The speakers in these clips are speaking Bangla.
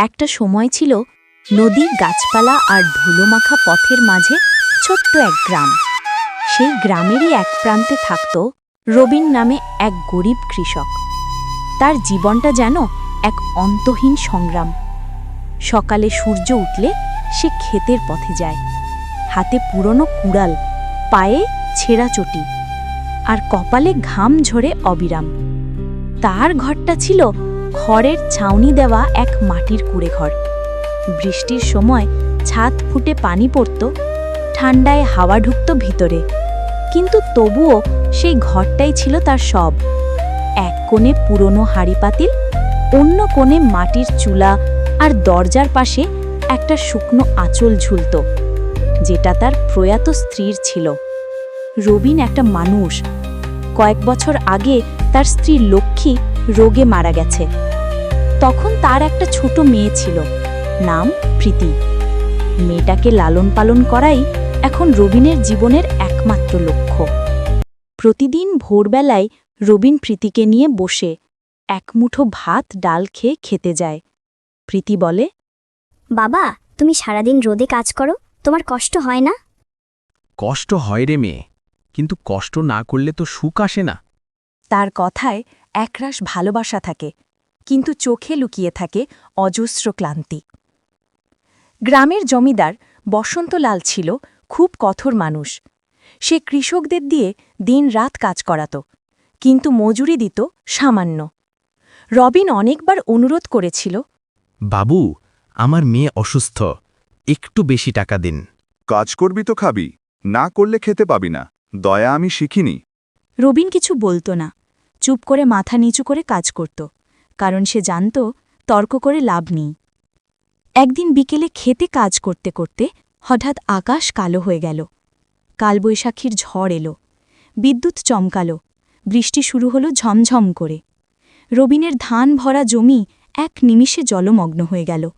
একটা সময় ছিল নদী গাছপালা আর ধুলোমাখা পথের মাঝে ছোট্ট এক গ্রাম। সেই গ্রামেরই এক প্রান্তে থাকত রবিন নামে এক গরিব কৃষক। তার জীবনটা যেন এক অন্তহীন সংগ্রাম। সকালে সূর্য উঠলে সে ক্ষেতের পথে যায়। হাতে পুরনো কুড়াল, পায়ে ছেঁড়া চটি আর কপালে ঘাম ঝরে অবিরাম। তার ঘরটা ছিল খড়ের ছাউনি দেওয়া এক মাটির কুড়ে ঘর বৃষ্টির সময় ছাদ ফুটে পানি পড়ত ঠান্ডায় হাওয়া ঢুকত ভিতরে। কিন্তু তবুও সেই ঘরটাই ছিল তার সব। এক কোণে পুরনো হাড়ি পাতিল, অন্য কোণে মাটির চুলা আর দরজার পাশে একটা শুকনো আঁচল ঝুলত, যেটা তার প্রয়াত স্ত্রীর ছিল। রবিন একটা মানুষ। কয়েক বছর আগে তার স্ত্রী লক্ষ্মী রোগে মারা গেছে। তখন তার একটা ছোট মেয়ে ছিল নাম প্রীতি। মেয়েটাকে লালন পালন করাই এখন রবিনের জীবনের একমাত্র লক্ষ্য। প্রতিদিন ভোরবেলায় রবিন প্রীতিকে নিয়ে বসে এক মুঠো ভাত ডাল খেয়ে খেতে যায়। প্রীতি বলে বাবা তুমি সারাদিন রোদে কাজ করো তোমার কষ্ট হয় না? কষ্ট হয় রে মেয়ে কিন্তু কষ্ট না করলে তো সুখ আসে না। তার কথায় একরাশ ভালোবাসা থাকে কিন্তু চোখে লুকিয়ে থাকে অজস্র ক্লান্তি। গ্রামের জমিদার বসন্তলাল ছিল খুব কঠোর মানুষ। সে কৃষকদের দিয়ে দিনরাত কাজ করাত কিন্তু মজুরি দিত সামান্য। রবিন অনেকবার অনুরোধ করেছিল বাবু আমার মেয়ে অসুস্থ একটু বেশি টাকা দিন। কাজ করবি তো খাবি না করলে খেতে পাবি না দয়া আমি শিখিনি। রবিন কিছু বলতো না। চুপ করে মাথা নিচু করে কাজ করত, কারণ সে জানত তর্ক করে লাভ নেই। একদিন বিকেলে খেতে কাজ করতে করতে হঠাৎ আকাশ কালো হয়ে গেল। কালবৈশাখীর ঝড় এলো। বিদ্যুৎ চমকালো। বৃষ্টি শুরু হলো ঝমঝম করে। রবিনের ধান ভরা জমি এক নিমিষে জলমগ্ন হয়ে গেল।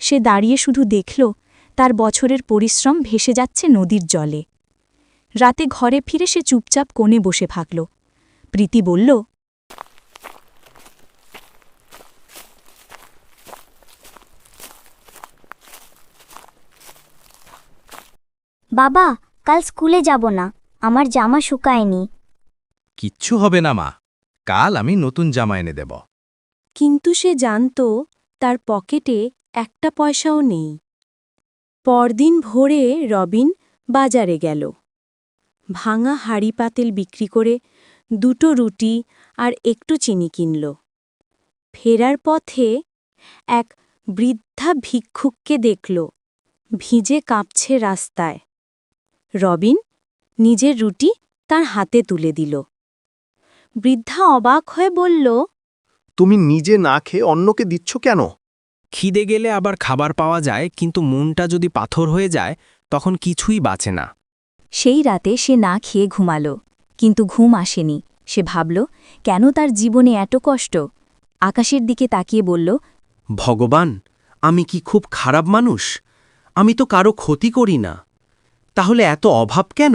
সে দাঁড়িয়ে শুধু দেখল, তার বছরের পরিশ্রম ভেসে যাচ্ছে নদীর জলে। রাতে ঘরে ফিরে সে চুপচাপ কোণে বসে থাকল। প্রীতি বলল বাবা কাল স্কুলে যাব না আমার জামা শুকায়নি। কিচ্ছু হবে না মা। কাল আমি নতুন জামা এনে দেব। কিন্তু সে জানত তার পকেটে একটা পয়সাও নেই। পরদিন ভোরে রবিন বাজারে গেল। ভাঙা হাড়ি পাতিল বিক্রি করে দুটো রুটি আর একটু চিনি কিনল। ফেরার পথে এক বৃদ্ধা ভিক্ষুককে দেখল ভিজে কাঁপছে রাস্তায়। রবিন নিজের রুটি তার হাতে তুলে দিল। বৃদ্ধা অবাক হয়ে বলল তুমি নিজে না খেয়ে অন্যকে দিচ্ছ কেন? খিদে গেলে আবার খাবার পাওয়া যায় কিন্তু মনটা যদি পাথর হয়ে যায় তখন কিছুই বাঁচে না। সেই রাতে সে না খেয়ে ঘুমাল। কিন্তু ঘুম আসেনি। সে ভাবল কেন তার জীবনে এত কষ্ট? আকাশের দিকে তাকিয়ে বলল ভগবান আমি কি খুব খারাপ মানুষ? আমি তো কারও ক্ষতি করি না। তাহলে এত অভাব কেন?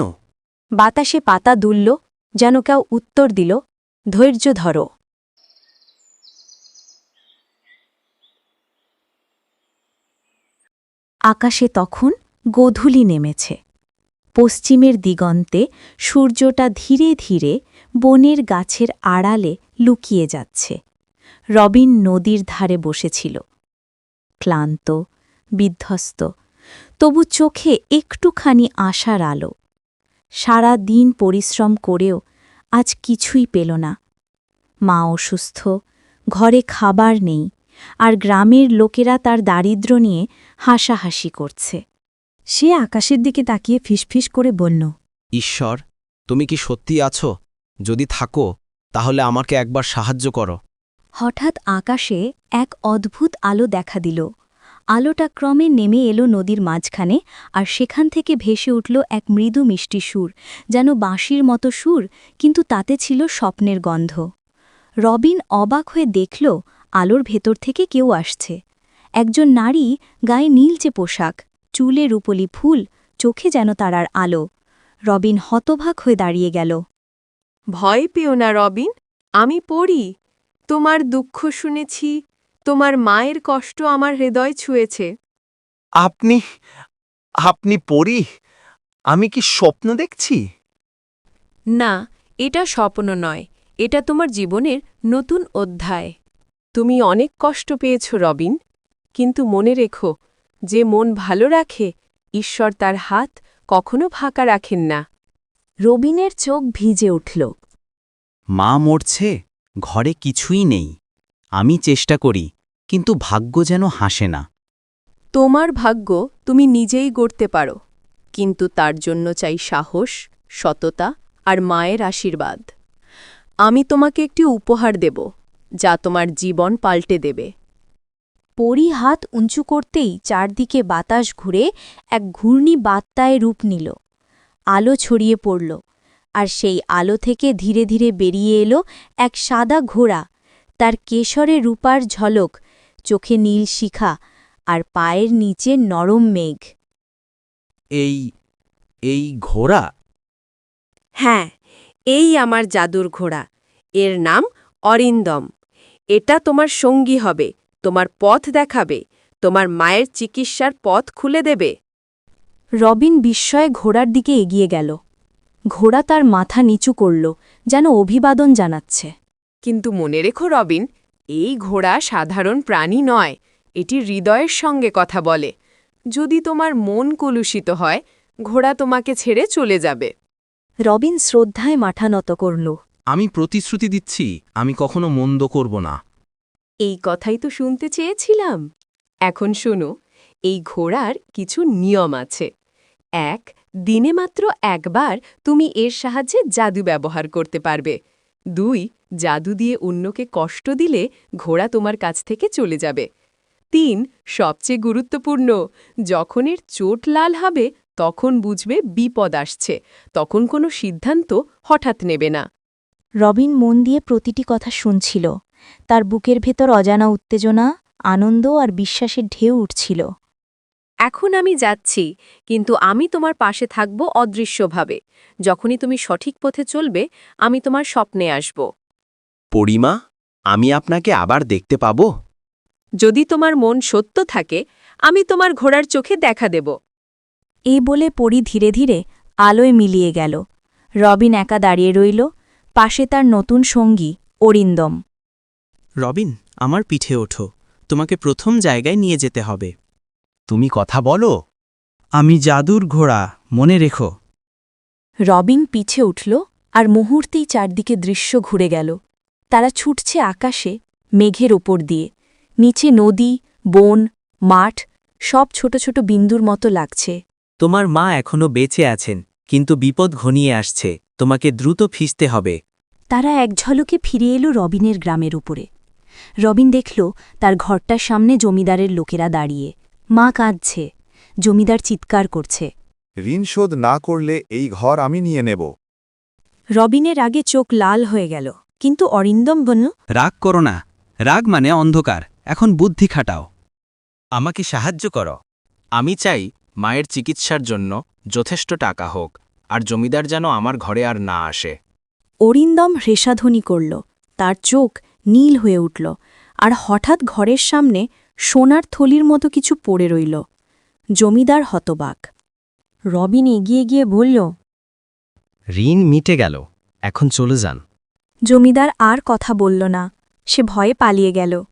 বাতাসে পাতা দুলল যেন কেউ উত্তর দিল ধৈর্য ধরো। আকাশে তখন গোধূলি নেমেছে। পশ্চিমের দিগন্তে সূর্যটা ধীরে ধীরে বনের গাছের আড়ালে লুকিয়ে যাচ্ছে। রবিন নদীর ধারে বসেছিল। ক্লান্ত, বিধ্বস্ত, তবু চোখে একটুখানি আশার আলো। সারা দিন পরিশ্রম করেও আজ কিছুই পেল না। মা অসুস্থ, ঘরে খাবার নেই, আর গ্রামের লোকেরা তার দারিদ্র্য নিয়ে হাসাহাসি করছে। সে আকাশের দিকে তাকিয়ে ফিসফিস করে বলল ঈশ্বর তুমি কি সত্যি আছো? যদি থাকো তাহলে আমাকে একবার সাহায্য করো। হঠাৎ আকাশে এক অদ্ভুত আলো দেখা দিল। আলোটা ক্রমে নেমে এলো নদীর মাঝখানে আর সেখান থেকে ভেসে উঠল এক মৃদু মিষ্টি সুর যেন বাঁশির মতো সুর কিন্তু তাতে ছিল স্বপ্নের গন্ধ। রবিন অবাক হয়ে দেখল আলোর ভেতর থেকে কেউ আসছে। একজন নারী গায়ে নীলচে পোশাক। চুলে রূপলি ফুল চোখে যেন তারার আলো। রবিন হতভাগ হয়ে দাঁড়িয়ে গেল। ভয় পেও না রবিন আমি পড়ি। তোমার দুঃখ শুনেছি তোমার মায়ের কষ্ট আমার হৃদয় ছুঁয়েছে। আপনি আপনি পড়ি? আমি কি স্বপ্ন দেখছি? না এটা স্বপ্ন নয় এটা তোমার জীবনের নতুন অধ্যায়। তুমি অনেক কষ্ট পেয়েছ রবিন কিন্তু মনে রেখো যে মন ভালো রাখে ঈশ্বর তার হাত কখনো ফাঁকা রাখেন না। রবিনের চোখ ভিজে উঠল। মা মরছে ঘরে কিছুই নেই। আমি চেষ্টা করি কিন্তু ভাগ্য যেন হাসে না। তোমার ভাগ্য তুমি নিজেই গড়তে পারো কিন্তু তার জন্য চাই সাহস সততা আর মায়ের আশীর্বাদ। আমি তোমাকে একটি উপহার দেব যা তোমার জীবন পাল্টে দেবে। পরি হাত উঁচু করতেই চারদিকে বাতাস ঘুরে এক ঘূর্ণি বাত্তায় রূপ নিল। আলো ছড়িয়ে পড়ল আর সেই আলো থেকে ধীরে ধীরে বেরিয়ে এলো এক সাদা ঘোড়া। তার কেশরে রূপার ঝলক চোখে নীল শিখা আর পায়ের নিচে নরম মেঘ। এই এই ঘোড়া? হ্যাঁ এই আমার জাদুর ঘোড়া। এর নাম অরিন্দম। এটা তোমার সঙ্গী হবে। তোমার পথ দেখাবে তোমার মায়ের চিকিৎসার পথ খুলে দেবে। রবিন বিস্ময়ে ঘোড়ার দিকে এগিয়ে গেল। ঘোড়া তার মাথা নিচু করল যেন অভিবাদন জানাচ্ছে। কিন্তু মনে রেখো রবিন এই ঘোড়া সাধারণ প্রাণী নয় এটি হৃদয়ের সঙ্গে কথা বলে। যদি তোমার মন কলুষিত হয় ঘোড়া তোমাকে ছেড়ে চলে যাবে। রবিন শ্রদ্ধায় মাথা নত করল। আমি প্রতিশ্রুতি দিচ্ছি আমি কখনো মন্দ করব না। এই কথাই তো শুনতে চেয়েছিলাম। এখন শোনো, এই ঘোড়ার কিছু নিয়ম আছে। এক, দিনে মাত্র একবার তুমি এর সাহায্যে জাদু ব্যবহার করতে পারবে। দুই, জাদু দিয়ে অন্যকে কষ্ট দিলে ঘোড়া তোমার কাছ থেকে চলে যাবে। তিন, সবচেয়ে গুরুত্বপূর্ণ, যখন এর চোট লাল হবে, তখন বুঝবে বিপদ আসছে, তখন কোনো সিদ্ধান্ত হঠাৎ নেবে না। রবিন মন দিয়ে প্রতিটি কথা শুনছিল। তার বুকের ভেতর অজানা উত্তেজনা আনন্দ আর বিশ্বাসের ঢেউ উঠছিল। এখন আমি যাচ্ছি কিন্তু আমি তোমার পাশে থাকব অদৃশ্যভাবে। যখনই তুমি সঠিক পথে চলবে আমি তোমার স্বপ্নে আসব। পরিমা আমি আপনাকে আবার দেখতে পাব? যদি তোমার মন সত্য থাকে আমি তোমার ঘোড়ার চোখে দেখা দেব। এই বলে পরি ধীরে ধীরে আলোয় মিলিয়ে গেল। রবিন একা দাঁড়িয়ে রইল পাশে তার নতুন সঙ্গী অরিন্দম। রবিন আমার পিঠে ওঠো। তোমাকে প্রথম জায়গায় নিয়ে যেতে হবে। তুমি কথা বলো। আমি জাদুর ঘোড়া মনে রেখো। রবিন পিছে উঠল আর মুহূর্তেই চারদিকে দৃশ্য ঘুরে গেল। তারা ছুটছে আকাশে মেঘের ওপর দিয়ে। নিচে নদী বন মাঠ সব ছোট ছোট বিন্দুর মতো লাগছে। তোমার মা এখনও বেঁচে আছেন কিন্তু বিপদ ঘনিয়ে আসছে। তোমাকে দ্রুত ফিসতে হবে। তারা এক ঝলকে ফিরে এলো রবিনের গ্রামের উপরে। রবিন দেখল তার ঘরটার সামনে জমিদারের লোকেরা দাঁড়িয়ে। মা কাঁদছে। জমিদার চিৎকার করছে। ঋণ শোধ না করলে এই ঘর আমি নিয়ে নেব। রবিনের আগে চোখ লাল হয়ে গেল। কিন্তু অরিন্দম বলল রাগ করো না। রাগ মানে অন্ধকার। এখন বুদ্ধি খাটাও। আমাকে সাহায্য করো। আমি চাই মায়ের চিকিৎসার জন্য যথেষ্ট টাকা হোক আর জমিদার যেন আমার ঘরে আর না আসে। অরিন্দম হ্রেষাধ্বনি করল। তার চোখ নীল হয়ে উঠল আর হঠাৎ ঘরের সামনে সোনার থলির মতো কিছু পড়ে রইল। জমিদার হতবাক। রবিন এগিয়ে গিয়ে বলল ঋণ মিটে গেল এখন চলে যান। জমিদার আর কথা বলল না সে ভয়ে পালিয়ে গেল।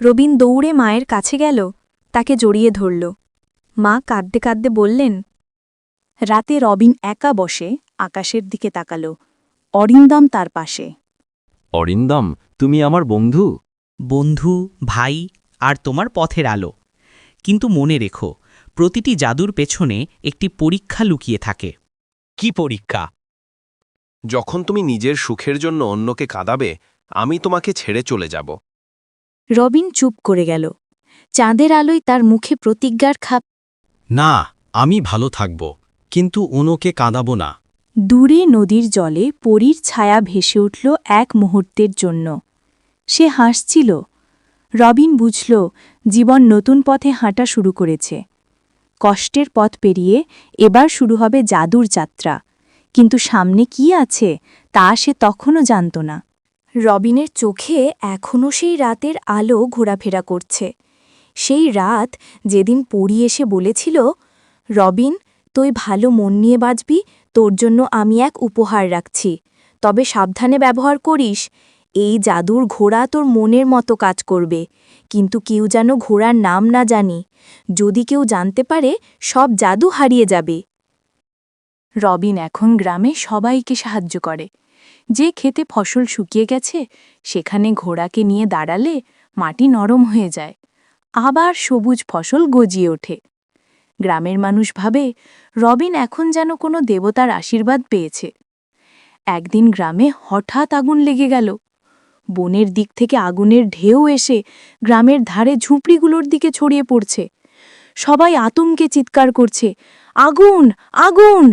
রবিন দৌড়ে মায়ের কাছে গেল তাকে জড়িয়ে ধরল। মা কাঁদতে কাঁদতে বললেন রাতে রবিন একা বসে আকাশের দিকে তাকাল অরিন্দম তার পাশে। অরিন্দম তুমি আমার বন্ধু? বন্ধু ভাই আর তোমার পথের আলো। কিন্তু মনে রেখো প্রতিটি জাদুর পেছনে একটি পরীক্ষা লুকিয়ে থাকে। কি পরীক্ষা? যখন তুমি নিজের সুখের জন্য অন্যকে কাঁদাবে আমি তোমাকে ছেড়ে চলে যাব। রবিন চুপ করে গেল। চাঁদের আলোয় তার মুখে প্রতিজ্ঞার খাপ। না আমি ভালো থাকব কিন্তু ওনোকে কাঁদাব না। দূরে নদীর জলে পরীর ছায়া ভেসে উঠল এক মুহূর্তের জন্য। সে হাসছিল। রবিন বুঝল, জীবন নতুন পথে হাঁটা শুরু করেছে। কষ্টের পথ পেরিয়ে এবার শুরু হবে জাদুর যাত্রা। কিন্তু সামনে কি আছে, তা সে তখনও জানত না। রবিনের চোখে এখনও সেই রাতের আলো ঘোরাফেরা করছে। সেই রাত যেদিন পড়ি এসে বলেছিল, রবিন, তুই ভালো মন নিয়ে বাঁচবি তোর জন্য আমি এক উপহার রাখছি। তবে সাবধানে ব্যবহার করিস, এই জাদুর ঘোড়া তোর মনের মতো কাজ করবে। কিন্তু কেউ যেন ঘোড়ার নাম না জানি। যদি কেউ জানতে পারে, সব জাদু হারিয়ে যাবে। রবিন এখন গ্রামে সবাইকে সাহায্য করে। যে খেতে ফসল শুকিয়ে গেছে, সেখানে ঘোড়াকে নিয়ে দাঁড়ালে মাটি নরম হয়ে যায়। আবার সবুজ ফসল গজিয়ে ওঠে। গ্রামের মানুষ ভাবে, রবিন এখন যেন কোনো দেবতার আশীর্বাদ পেয়েছে। একদিন গ্রামে হঠাৎ আগুন লেগে গেল। বনের দিক থেকে আগুনের ঢেউ এসে গ্রামের ধারে ঝুপড়িগুলোর দিকে ছড়িয়ে পড়ছে। সবাই আতঙ্কে চিৎকার করছে, আগুন! আগুন!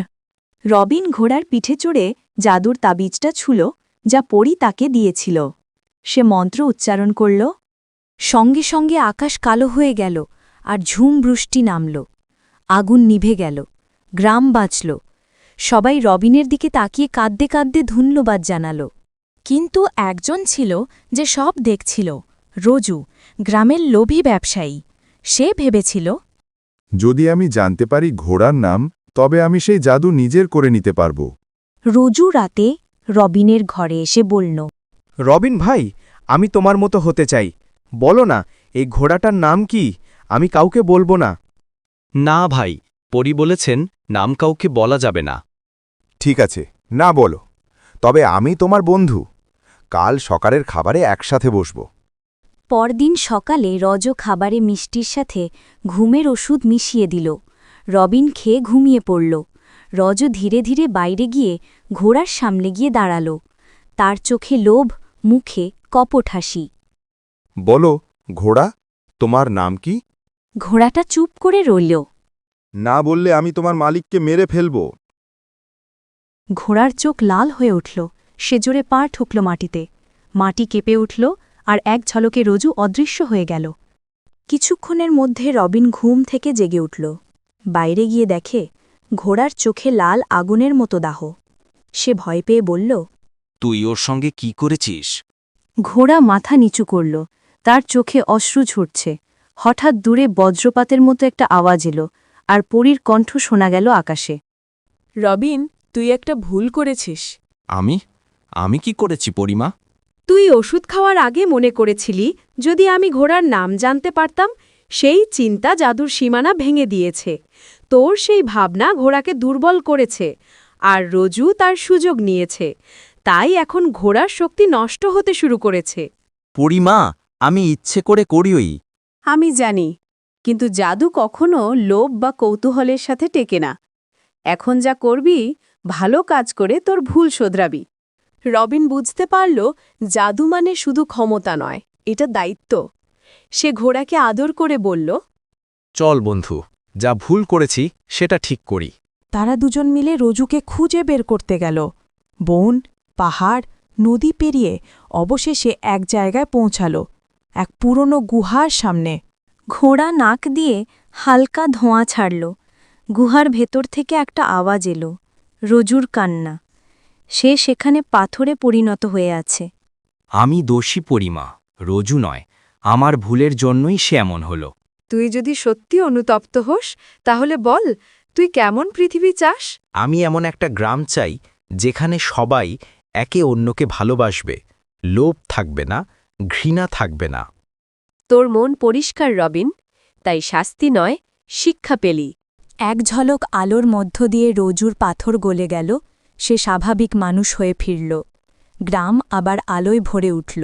রবিন ঘোড়ার পিঠে চড়ে জাদুর তাবিজটা ছুল, যা পরি তাকে দিয়েছিল। সে মন্ত্র উচ্চারণ করল, সঙ্গে সঙ্গে আকাশ কালো হয়ে গেল, আর ঝুম বৃষ্টি নামল। আগুন নিভে গেল। গ্রাম বাঁচল। সবাই রবিনের দিকে তাকিয়ে কাঁদতে কাঁদতে ধন্যবাদ জানাল। কিন্তু একজন ছিল যে সব দেখছিল। রোজু গ্রামের লোভী ব্যবসায়ী। সে ভেবেছিল যদি আমি জানতে পারি ঘোড়ার নাম তবে আমি সেই জাদু নিজের করে নিতে পারব। রোজু রাতে রবিনের ঘরে এসে বলল রবিন ভাই আমি তোমার মতো হতে চাই। বলো না এই ঘোড়াটার নাম কি? আমি কাউকে বলব না। না ভাই পরি বলেছেন নাম কাউকে বলা যাবে না। ঠিক আছে না বলো। তবে আমি তোমার বন্ধু। কাল সকালের খাবারে একসাথে বসব। পরদিন সকালে রজ খাবারে মিষ্টির সাথে ঘুমের ওষুধ মিশিয়ে দিল। রবিন খেয়ে ঘুমিয়ে পড়ল। রজ ধীরে ধীরে বাইরে গিয়ে ঘোড়ার সামনে গিয়ে দাঁড়াল। তার চোখে লোভ মুখে কপট হাসি। বলো ঘোড়া তোমার নাম কি? ঘোড়াটা চুপ করে রইল। না বললে আমি তোমার মালিককে মেরে ফেলব। ঘোড়ার চোখ লাল হয়ে উঠল। সে জোরে পা ঠুকল মাটিতে। মাটি কেঁপে উঠল আর এক ঝলকে রজু অদৃশ্য হয়ে গেল। কিছুক্ষণের মধ্যে রবিন ঘুম থেকে জেগে উঠল। বাইরে গিয়ে দেখে ঘোড়ার চোখে লাল আগুনের মতো দাহ। সে ভয় পেয়ে বলল তুই ওর সঙ্গে কি করেছিস? ঘোড়া মাথা নিচু করল। তার চোখে অশ্রু ঝরছে। হঠাৎ দূরে বজ্রপাতের মতো একটা আওয়াজ এলো আর পরীর কণ্ঠ শোনা গেল আকাশে। রবিন তুই একটা ভুল করেছিস। আমি? আমি কি করেছি পরিমা? তুই ওষুধ খাওয়ার আগে মনে করেছিলি যদি আমি ঘোড়ার নাম জানতে পারতাম সেই চিন্তা জাদুর সীমানা ভেঙে দিয়েছে। তোর সেই ভাবনা ঘোড়াকে দুর্বল করেছে আর রজু তার সুযোগ নিয়েছে। তাই এখন ঘোড়ার শক্তি নষ্ট হতে শুরু করেছে। পরিমা আমি ইচ্ছে করে করিওই। আমি জানি কিন্তু জাদু কখনো লোভ বা কৌতূহলের সাথে টেকে না। এখন যা করবি ভালো কাজ করে তোর ভুল শোধরাবি। রবিন বুঝতে পারল জাদু মানে শুধু ক্ষমতা নয় এটা দায়িত্ব। সে ঘোড়াকে আদর করে বলল চল বন্ধু যা ভুল করেছি সেটা ঠিক করি। তারা দুজন মিলে রজুকে খুঁজে বের করতে গেল। বন পাহাড় নদী পেরিয়ে অবশেষে এক জায়গায় পৌঁছাল। এক পুরনো গুহার সামনে। ঘোড়া নাক দিয়ে হালকা ধোঁয়া ছাড়ল। গুহার ভেতর থেকে একটা আওয়াজ এলো রজুর কান্না। সে সেখানে পাথরে পরিণত হয়ে আছে। আমি দোষী পরিমা রজু নয় আমার ভুলের জন্যই সে এমন হল। তুই যদি সত্যি অনুতপ্ত হোস তাহলে বল তুই কেমন পৃথিবী চাস? আমি এমন একটা গ্রাম চাই যেখানে সবাই একে অন্যকে ভালোবাসবে লোভ থাকবে না ঘৃণা থাকবে না। তোর মন পরিষ্কার রবিন। তাই শাস্তি নয় শিক্ষা পেলি। এক ঝলক আলোর মধ্য দিয়ে রজুর পাথর গলে গেল সে স্বাভাবিক মানুষ হয়ে ফিরল। গ্রাম আবার আলোয় ভরে উঠল।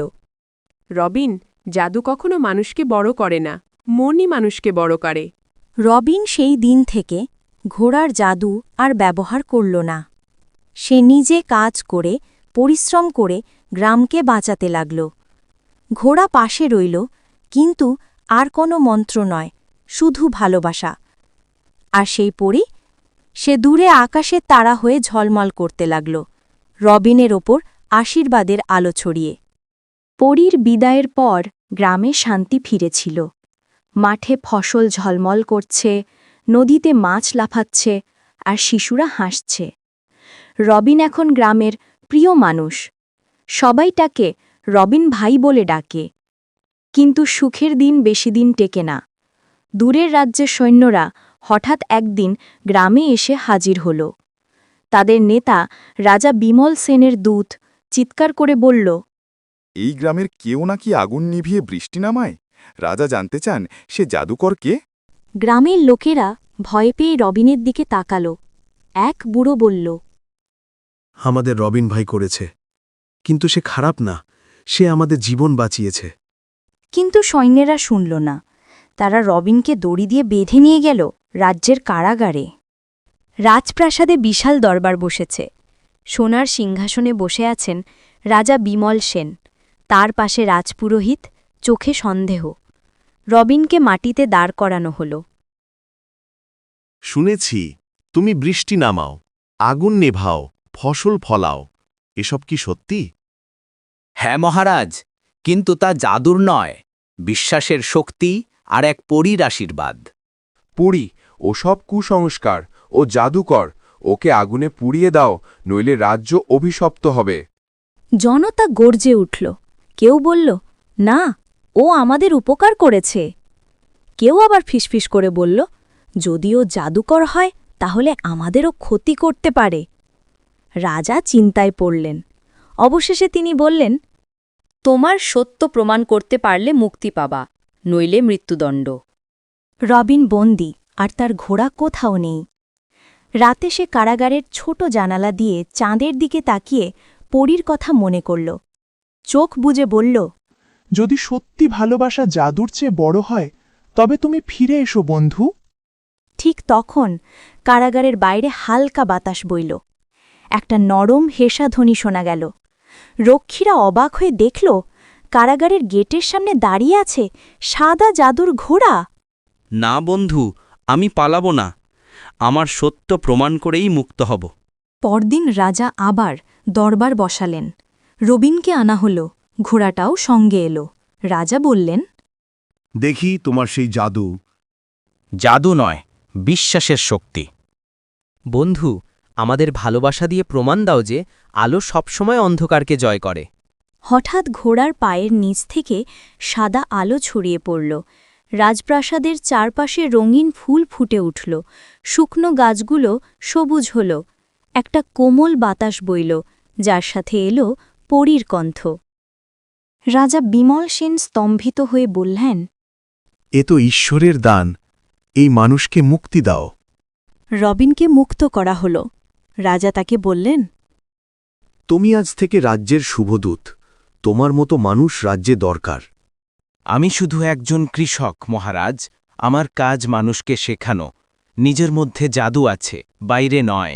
রবিন জাদু কখনো মানুষকে বড় করে না মনই মানুষকে বড় করে। রবিন সেই দিন থেকে ঘোড়ার জাদু আর ব্যবহার করল না। সে নিজে কাজ করে পরিশ্রম করে গ্রামকে বাঁচাতে লাগল। ঘোড়া পাশে রইল, কিন্তু আর কোনো মন্ত্র নয়, শুধু ভালোবাসা। আর সেই পরি, সে দূরে আকাশের তারা হয়ে ঝলমল করতে লাগল, রবিনের ওপর আশীর্বাদের আলো ছড়িয়ে। পরীর বিদায়ের পর গ্রামে শান্তি ফিরেছিল। মাঠে ফসল ঝলমল করছে, নদীতে মাছ লাফাচ্ছে, আর শিশুরা হাসছে। রবিন এখন গ্রামের প্রিয় মানুষ। সবাই তাকে রবিন ভাই বলে ডাকে। কিন্তু সুখের দিন বেশি দিন টেকে না। দূরের রাজ্যের সৈন্যরা হঠাৎ একদিন গ্রামে এসে হাজির হল। তাদের নেতা রাজা বিমল সেনের দূত চিৎকার করে বলল এই গ্রামের কেউ নাকি আগুন নিভিয়ে বৃষ্টি নামায়? রাজা জানতে চান সে জাদুকর কে? গ্রামের লোকেরা ভয় পেয়ে রবিনের দিকে তাকাল। এক বুড়ো বলল আমাদের রবিন ভাই করেছে কিন্তু সে খারাপ না। সে আমাদের জীবন বাঁচিয়েছে। কিন্তু সৈন্যেরা শুনল না। তারা রবিনকে দড়ি দিয়ে বেঁধে নিয়ে গেল রাজ্যের কারাগারে। রাজপ্রাসাদে বিশাল দরবার বসেছে। সোনার সিংহাসনে বসে আছেন রাজা বিমল সেন। তার পাশে রাজপুরোহিত চোখে সন্দেহ। রবিনকে মাটিতে দাঁড় করানো হল। শুনেছি তুমি বৃষ্টি নামাও আগুন নেভাও ফসল ফলাও। এসব কি সত্যি? হ্যাঁ মহারাজ কিন্তু তা জাদুর নয় বিশ্বাসের শক্তি আর এক পরীর আশীর্বাদ। পুরী ওসব কুসংস্কার ও জাদুকর ওকে আগুনে পুড়িয়ে দাও নইলে রাজ্য অভিশপ্ত হবে। জনতা গর্জে উঠল। কেউ বলল না ও আমাদের উপকার করেছে। কেউ আবার ফিসফিস করে বলল যদিও জাদুকর হয় তাহলে আমাদেরও ক্ষতি করতে পারে। রাজা চিন্তায় পড়লেন। অবশেষে তিনি বললেন তোমার সত্য প্রমাণ করতে পারলে মুক্তি পাবা নইলে মৃত্যুদণ্ড। রবিন বন্দি আর তার ঘোড়া কোথাও নেই। রাতে সে কারাগারের ছোট জানালা দিয়ে চাঁদের দিকে তাকিয়ে পরীর কথা মনে করল। চোখ বুজে বলল যদি সত্যি ভালোবাসা জাদুর চেয়ে বড় হয় তবে তুমি ফিরে এসো বন্ধু। ঠিক তখন কারাগারের বাইরে হালকা বাতাস বইল। একটা নরম হেসাধ্বনি শোনা গেল। রক্ষীরা অবাক হয়ে দেখল কারাগারের গেটের সামনে দাঁড়িয়ে আছে সাদা জাদুর ঘোড়া। না বন্ধু আমি পালাব না। আমার সত্য প্রমাণ করেই মুক্ত হব। পরদিন রাজা আবার দরবার বসালেন। রবিনকে আনা হল ঘোড়াটাও সঙ্গে এলো। রাজা বললেন দেখি তোমার সেই জাদু। জাদু নয় বিশ্বাসের শক্তি। বন্ধু আমাদের ভালোবাসা দিয়ে প্রমাণ দাও যে আলো সবসময় অন্ধকারকে জয় করে। হঠাৎ ঘোড়ার পায়ের নিচ থেকে সাদা আলো ছড়িয়ে পড়ল। রাজপ্রাসাদের চারপাশে রঙিন ফুল ফুটে উঠল। শুকনো গাছগুলো সবুজ হল। একটা কোমল বাতাস বইল যার সাথে এলো পরীর কণ্ঠ। রাজা বিমল সেন স্তম্ভিত হয়ে বললেন এ তো ঈশ্বরের দান এই মানুষকে মুক্তি দাও। রবিনকে মুক্ত করা হল। রাজা তাকে বললেন তুমি আজ থেকে রাজ্যের শুভদূত। তোমার মতো মানুষ রাজ্যে দরকার। আমি শুধু একজন কৃষক মহারাজ। আমার কাজ মানুষকে শেখানো। নিজের মধ্যে জাদু আছে বাইরে নয়।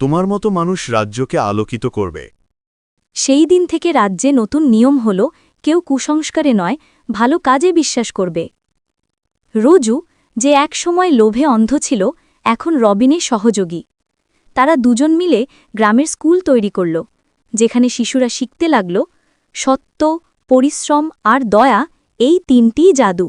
তোমার মতো মানুষ রাজ্যকে আলোকিত করবে। সেই দিন থেকে রাজ্যে নতুন নিয়ম হল কেউ কুসংস্কারে নয় ভালো কাজে বিশ্বাস করবে। রোজু যে একসময় লোভে অন্ধ ছিল এখন রবিনের সহযোগী। তারা দুজন মিলে গ্রামের স্কুল তৈরি করল, যেখানে শিশুরা শিখতে লাগল সত্য, পরিশ্রম আর দয়া, এই তিনটিই জাদু।